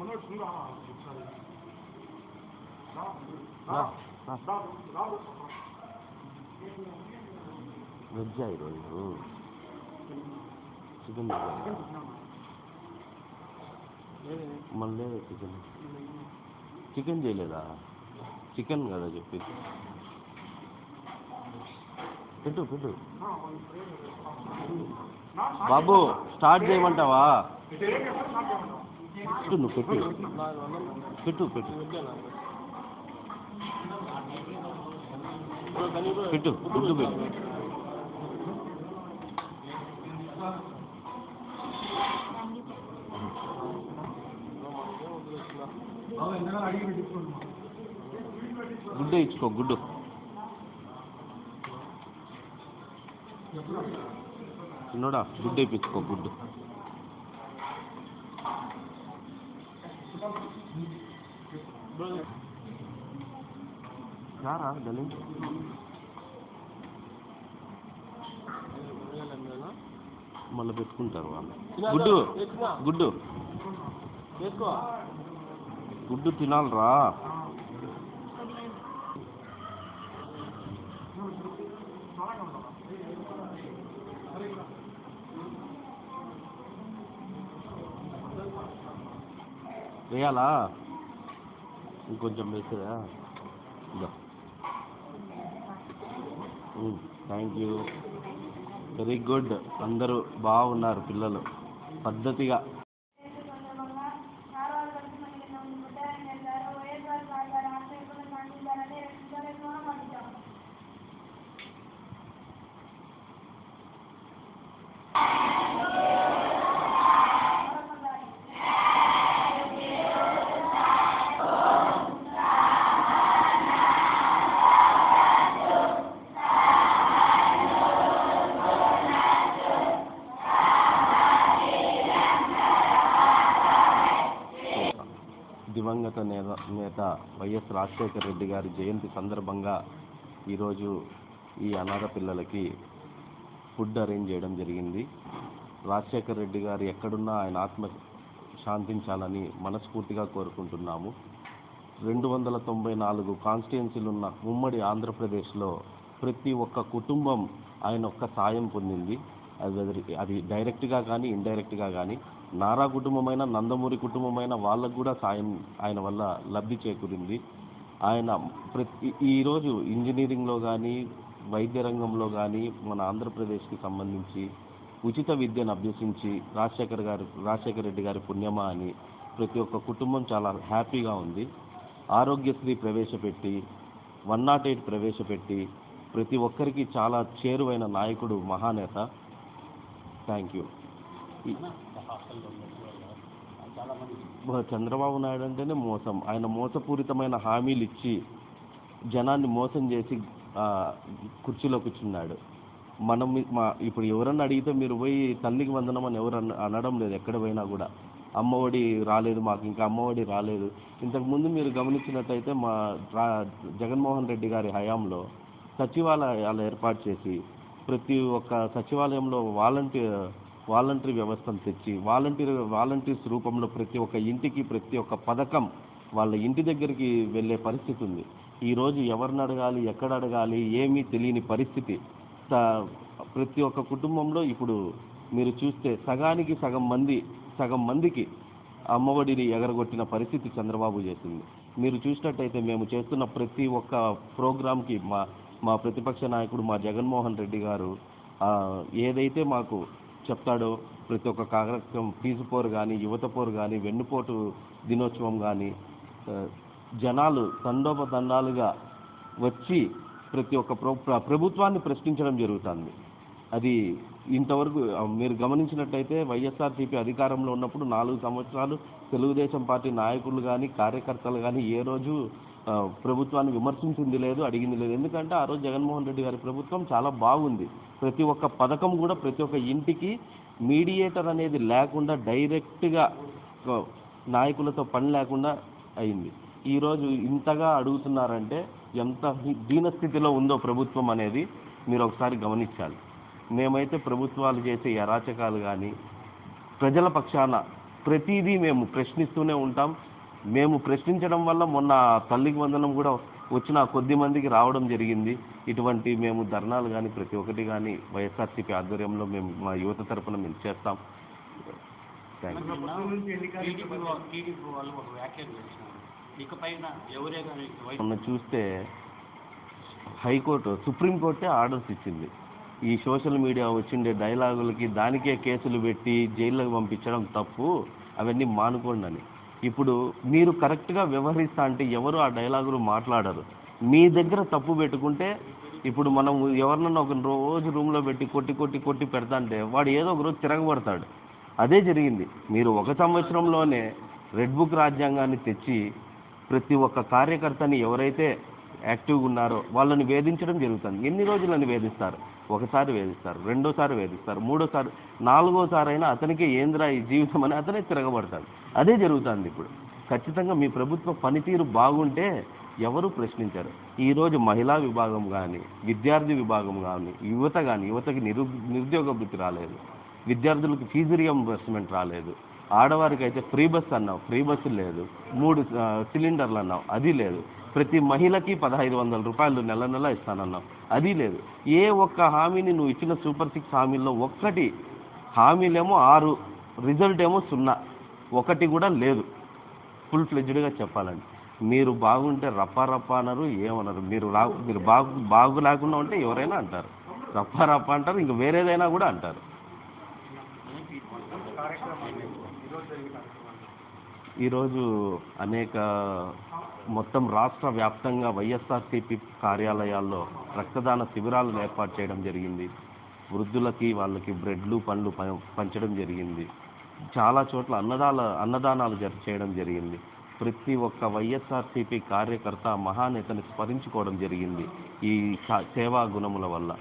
మనోజ్ నువ్వు రా ఒకసారి రా రా, రా రా. రా రా వెజ్జా ఈరోజు చికెన్ మళ్ళీ చికెన్ చికెన్ చేయలేదా చికెన్ కదా చెప్పి పెట్టు పెట్టు బాబు స్టార్ట్ చేయమంటావా? నువ్వు పెట్టు. పెట్టు పెట్టు. పెట్టు గుడ్డు పెట్టు. అడిగి గుడ్డు ఇచ్చుకో గుడ్డు. చిన్నోడా గుడ్డు ఇప్పించుకో గుడ్డు. రారా గలి మళ్ళీ పెట్టుకుంటారు వాళ్ళు. గుడ్డు గుడ్డు. గుడ్డు తినాలిరా. వేయాలా? ఇంకొంచెం వేస్తుందా థ్యాంక్ యూ వెరీ గుడ్ అందరూ బాగున్నారు పిల్లలు. పద్ధతిగా. దివంగత నేత నేత వైఎస్ రాజశేఖర రెడ్డి గారి జయంతి సందర్భంగా ఈరోజు ఈ అనాథ పిల్లలకి ఫుడ్ అరేంజ్ చేయడం జరిగింది. రాజశేఖర రెడ్డి గారు ఎక్కడున్నా ఆయన ఆత్మ శాంతించాలని మనస్ఫూర్తిగా కోరుకుంటున్నాము. రెండు వందల తొంభై నాలుగు కాన్స్టిట్యున్సీలు ఉన్న ఉమ్మడి ఆంధ్రప్రదేశ్లో ప్రతి ఒక్క కుటుంబం ఆయన ఒక్క సాయం పొందింది. అది అది- డైరెక్ట్గా కానీ ఇండైరెక్ట్గా కానీ నారా కుటుంబమైన నందమూరి కుటుంబమైన వాళ్ళకు కూడా సాయం ఆయన వల్ల లబ్ధి చేకూరింది. ఆయన ప్రతి ఈరోజు ఇంజనీరింగ్లో కానీ వైద్య రంగంలో కానీ మన ఆంధ్రప్రదేశ్కి సంబంధించి ఉచిత విద్యను అభ్యసించి రాజశేఖర్ గారు రాజశేఖర రెడ్డి గారి పుణ్యమా అని ప్రతి ఒక్క కుటుంబం చాలా హ్యాపీగా ఉంది. ఆరోగ్యశ్రీ ప్రవేశపెట్టి వన్ నాట్ ఎయిట్ ప్రవేశపెట్టి ప్రతి ఒక్కరికి చాలా చేరువైన నాయకుడు మహానేత. Thank you. చంద్రబాబు నాయుడు అంటేనే మోసం. ఆయన మోసపూరితమైన హామీలు ఇచ్చి జనాన్ని మోసం చేసి కుర్చీలో కూర్చున్నాడు. మనం మీ- ఇప్పుడు ఎవరన్నా అడిగితే మీరు పోయి తల్లికి వందనం అని ఎవరు అన- అనడం లేదు ఎక్కడ పోయినా కూడా. అమ్మఒడి రాలేదు మాకు ఇంకా అమ్మఒడి రాలేదు. ఇంతకుముందు మీరు గమనించినట్టయితే మా రా జగన్మోహన్ రెడ్డి గారి హయాంలో సచివాలయాలు ఏర్పాటు చేసి ప్రతి ఒక్క సచివాలయంలో వాలంటీర్ వాలంటరీ వ్యవస్థను తెచ్చి వాలంటీర్ వాలంటీర్స్ రూపంలో ప్రతి ఒక్క ఇంటికి ప్రతి ఒక్క పథకం వాళ్ళ ఇంటి దగ్గరికి వెళ్ళే పరిస్థితి ఉంది. ఈరోజు ఎవరిని అడగాలి ఎక్కడ అడగాలి ఏమీ తెలియని పరిస్థితి. ప్రతి ఒక్క కుటుంబంలో ఇప్పుడు మీరు చూస్తే సగానికి సగం మంది సగం మందికి అమ్మఒడిని ఎగరగొట్టిన పరిస్థితి చంద్రబాబు చేసింది. మీరు చూసినట్టయితే మేము చేస్తున్న ప్రతి ఒక్క ప్రోగ్రామ్కి మా మా ప్రతిపక్ష నాయకుడు మా జగన్మోహన్ రెడ్డి గారు ఏదైతే మాకు చెప్తాడో ప్రతి ఒక్క కార్యక్రమం ఫీజు పోరు కానీ యువత పోరు కానీ వెన్నుపోటు దినోత్సవం కానీ జనాలు తండోపతండాలుగా వచ్చి ప్రతి ఒక్క ప్ర ప్రభుత్వాన్ని ప్రశ్నించడం జరుగుతుంది. అది ఇంతవరకు మీరు గమనించినట్టయితే వైఎస్ఆర్సీపీ అధికారంలో ఉన్నప్పుడు నాలుగు సంవత్సరాలు తెలుగుదేశం పార్టీ నాయకులు కానీ కార్యకర్తలు కానీ ఏ రోజు ప్రభుత్వాన్ని విమర్శించింది లేదు అడిగింది లేదు. ఎందుకంటే ఆ రోజు జగన్మోహన్ రెడ్డి గారి ప్రభుత్వం చాలా బాగుంది. ప్రతి ఒక్క పథకం కూడా ప్రతి ఒక్క ఇంటికి మీడియేటర్ అనేది లేకుండా డైరెక్ట్గా నాయకులతో పని లేకుండా అయింది. ఈరోజు ఇంతగా అడుగుతున్నారంటే ఎంత దీనస్థితిలో ఉందో ప్రభుత్వం అనేది మీరు ఒకసారి గమనించాలి. మేమైతే ప్రభుత్వాలు చేసే అరాచకాలు కానీ ప్రజల పక్షాన ప్రతిదీ మేము ప్రశ్నిస్తూనే ఉంటాం. మేము ప్రశ్నించడం వల్ల మొన్న తల్లికి వందనం కూడా వచ్చిన కొద్ది మందికి రావడం జరిగింది. ఇటువంటి మేము ధర్నాలు కానీ ప్రతి ఒక్కటి కానీ వైఎస్ఆర్సీపీ ఆధ్వర్యంలో మేము మా యువత తరపున మేము చేస్తాం. మొన్న చూస్తే హైకోర్టు సుప్రీంకోర్టే ఆర్డర్స్ ఇచ్చింది. ఈ సోషల్ మీడియా వచ్చిండే డైలాగులకి దానికే కేసులు పెట్టి జైల్లోకి పంపించడం తప్పు. అవన్నీ మానుకోండి అని. ఇప్పుడు మీరు కరెక్ట్గా వ్యవహరిస్తా అంటే ఎవరు ఆ డైలాగులు మాట్లాడరు. మీ దగ్గర తప్పు పెట్టుకుంటే ఇప్పుడు మనం ఎవరినన్నా ఒక రోజు రూమ్లో పెట్టి కొట్టి కొట్టి కొట్టి పెడతా అంటే వాడు ఏదో ఒక రోజు తిరగబడతాడు అదే జరిగింది. మీరు ఒక సంవత్సరంలోనే రెడ్ బుక్ రాజ్యాంగాన్ని తెచ్చి ప్రతి ఒక్క కార్యకర్తని ఎవరైతే యాక్టివ్గా ఉన్నారో వాళ్ళని వేధించడం జరుగుతుంది. ఎన్ని రోజులని వేధిస్తారు? ఒకసారి వేధిస్తారు రెండోసారి వేధిస్తారు మూడోసారి నాలుగోసారి అయినా అతనికే ఏంద్రా ఈ జీవితం అని అతనే తిరగబడతాడు. అదే జరుగుతుంది ఇప్పుడు. ఖచ్చితంగా మీ ప్రభుత్వ పనితీరు బాగుంటే ఎవరు ప్రశ్నించారు. ఈరోజు మహిళా విభాగం కానీ విద్యార్థి విభాగం కానీ యువత కానీ యువతకి నిరు నిరుద్యోగ వృత్తి రాలేదు. విద్యార్థులకు ఫీజు రియంబర్స్మెంట్ రాలేదు. ఆడవారికి అయితే ఫ్రీ బస్ అన్నావు ఫ్రీ బస్సు లేదు. మూడు సిలిండర్లు అన్నావు అది లేదు. ప్రతి మహిళకి పదహైదు వందల రూపాయలు నెల నెల ఇస్తానన్నావు అది లేదు. ఏ ఒక్క హామీని నువ్వు ఇచ్చిన సూపర్ సిక్స్ హామీల్లో ఒక్కటి హామీలేమో ఆరు రిజల్ట్ ఏమో సున్నా. ఒకటి కూడా లేదు. ఫుల్ ఫ్లెడ్జ్డ్గా చెప్పాలండి మీరు బాగుంటే రప్ప రప్ప అనరు ఏమనరు మీరు రా మీరు బాగు బాగు లేకుండా ఉంటే ఎవరైనా అంటారు. రప్ప రప్ప అంటారు ఇంక వేరేదైనా కూడా అంటారు. ఈరోజు అనేక మొత్తం రాష్ట్ర వ్యాప్తంగా వైఎస్ఆర్సీపీ కార్యాలయాల్లో రక్తదాన శిబిరాలను ఏర్పాటు చేయడం జరిగింది. వృద్ధులకి వాళ్ళకి బ్రెడ్లు పండ్లు పం- పంచడం జరిగింది. చాలా చోట్ల అన్నదాల అన్నదానాలు జరి చేయడం జరిగింది. ప్రతి ఒక్క వైఎస్ఆర్సీపీ కార్యకర్త మహానేతని స్మరించుకోవడం జరిగింది ఈ సేవా గుణముల వల్ల.